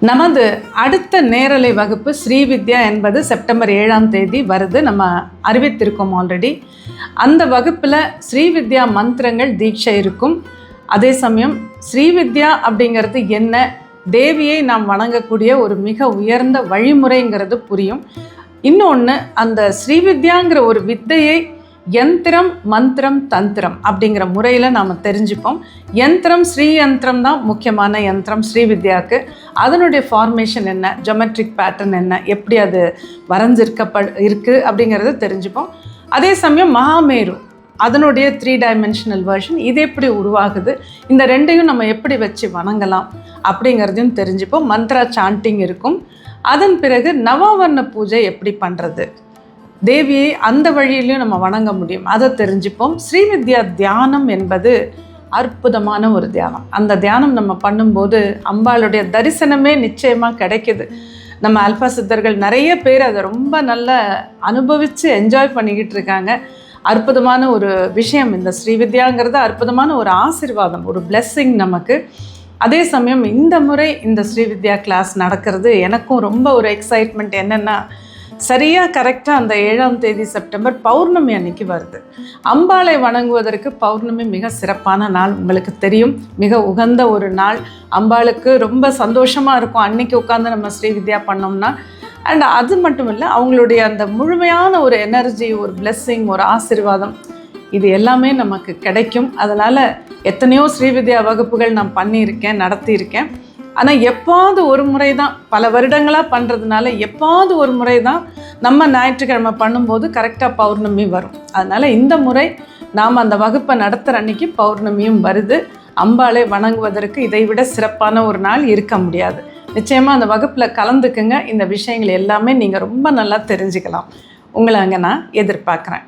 நமது அடுத்த நேரலை வகுப்பு ஸ்ரீவித்யா என்பது செப்டம்பர் ஏழாம் தேதி வருது. நம்ம அறிவித்திருக்கோம் ஆல்ரெடி அந்த வகுப்பில் ஸ்ரீவித்யா மந்திரங்கள் தீட்சை இருக்கும். அதே சமயம் ஸ்ரீவித்யா அப்படிங்கிறது என்ன? தேவியை நாம் வணங்கக்கூடிய ஒரு மிக உயர்ந்த வழிமுறைங்கிறது புரியும். இன்னொன்று அந்த ஸ்ரீவித்யாங்கிற ஒரு வித்தையை யந்திரம் மந்திரம் தந்திரம் அப்படிங்கிற முறையில் நாம் தெரிஞ்சுப்போம். யந்திரம் ஸ்ரீ யந்திரம் தான் முக்கியமான யந்திரம் ஸ்ரீ வித்யாவுக்கு. அதனுடைய ஃபார்மேஷன் என்ன? ஜொமெட்ரிக் பேட்டர்ன் என்ன? எப்படி அது வரைஞ்சிருக்கப்ப இருக்குது அப்படிங்கிறத தெரிஞ்சுப்போம். அதே சமயம் மகாமேரு அதனுடைய த்ரீ டைமென்ஷனல் வேர்ஷன் இது எப்படி உருவாகுது? இந்த ரெண்டையும் நம்ம எப்படி வச்சு வணங்கலாம் அப்படிங்கிறதையும் தெரிஞ்சுப்போம். மந்த்ரா சாண்டிங் இருக்கும். அதன் பிறகு நவவர்ண பூஜை எப்படி பண்ணுறது தேவியை அந்த வழியிலையும் நம்ம வணங்க முடியும். அதை தெரிஞ்சுப்போம். ஸ்ரீவித்யா தியானம் என்பது அற்புதமான ஒரு தியானம். அந்த தியானம் நம்ம பண்ணும்போது அம்பாளுடைய தரிசனமே நிச்சயமாக கிடைக்குது. நம்ம அல்பா சித்தர்கள் நிறைய பேர் அதை ரொம்ப நல்லா அனுபவித்து என்ஜாய் பண்ணிக்கிட்டு இருக்காங்க. அற்புதமான ஒரு விஷயம் இந்த ஸ்ரீவித்யாங்கிறது அற்புதமான ஒரு ஆசிர்வாதம் ஒரு பிளெஸ்ஸிங் நமக்கு. அதே சமயம் இந்த முறை இந்த ஸ்ரீவித்யா கிளாஸ் நடக்கிறது எனக்கும் ரொம்ப ஒரு எக்ஸைட்மெண்ட் என்னென்னா சரியாக கரெக்டாக அந்த ஏழாம் தேதி செப்டம்பர் பௌர்ணமி அன்னைக்கு வருது. அம்பாளை வணங்குவதற்கு பௌர்ணமி மிக சிறப்பான நாள். உங்களுக்கு தெரியும் மிக உகந்த ஒரு நாள். அம்பாளுக்கு ரொம்ப சந்தோஷமாக இருக்கும். அன்னைக்கு உட்காந்து நம்ம ஸ்ரீவித்யா பண்ணோம்னா. அண்ட் அது மட்டும் இல்லை அவங்களுடைய அந்த முழுமையான ஒரு எனர்ஜி ஒரு பிளெஸ்ஸிங் ஒரு ஆசிர்வாதம் இது எல்லாமே நமக்கு கிடைக்கும். அதனால் எத்தனையோ ஸ்ரீவித்யா வகுப்புகள் நான் பண்ணியிருக்கேன் நடத்தியிருக்கேன். ஆனால் எப்பாவது ஒரு முறை தான் பல வருடங்களாக பண்ணுறதுனால எப்பாவது ஒரு முறை தான் நம்ம ஞாயிற்றுக்கிழமை பண்ணும்போது கரெக்டாக பௌர்ணமி வரும். அதனால் இந்த முறை நாம் அந்த வகுப்பை நடத்துகிற அன்னைக்கு பௌர்ணமியும் வருது. அம்பாளை வணங்குவதற்கு இதைவிட சிறப்பான ஒரு நாள் இருக்க முடியாது. நிச்சயமாக அந்த வகுப்பில் கலந்துக்குங்க. இந்த விஷயங்கள் எல்லாமே நீங்கள் ரொம்ப நல்லா தெரிஞ்சுக்கலாம். உங்களை அங்கே நான் எதிர்பார்க்குறேன்.